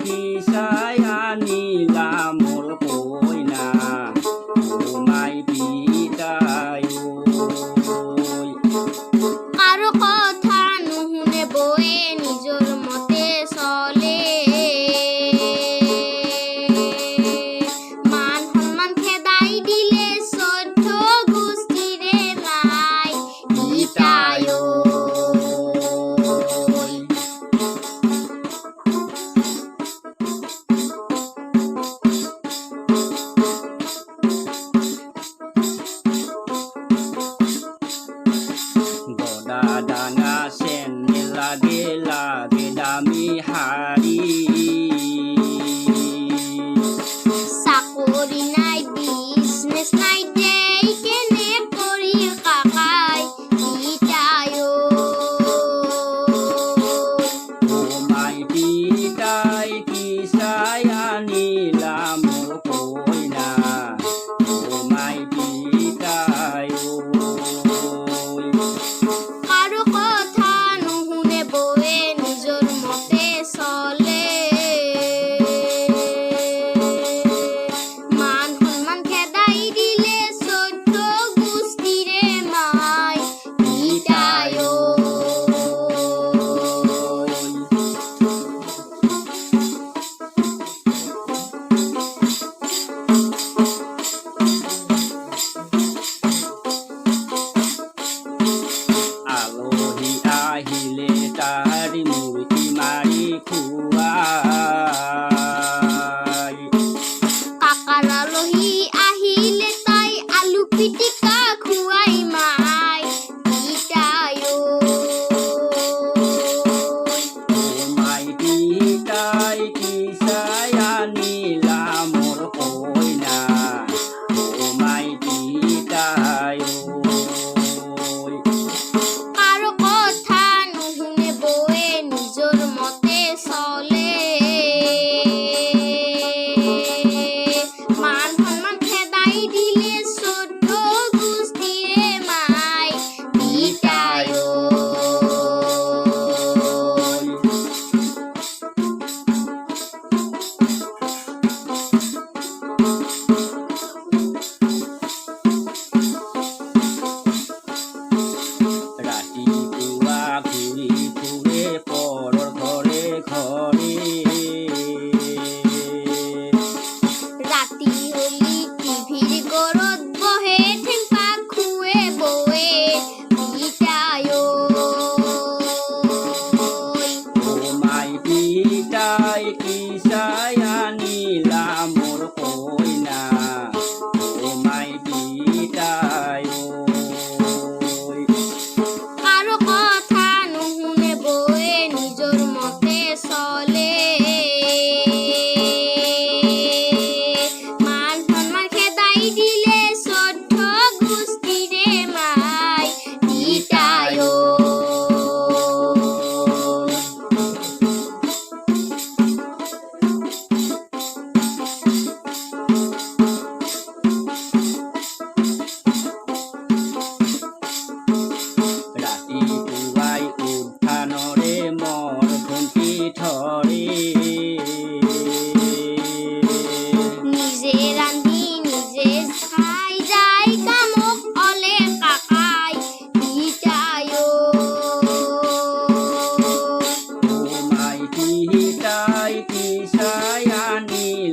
কি sa dinamihan কইনা তোমায় পিতায় কারও মতে চলে। মান সম্মান খেদাই দিলে ঘরে নিজে রান্ধি নিজে খাই যাই কামক অলে কাকাই পিটায়ো। তোমায় পিটাই পিসায় আনিল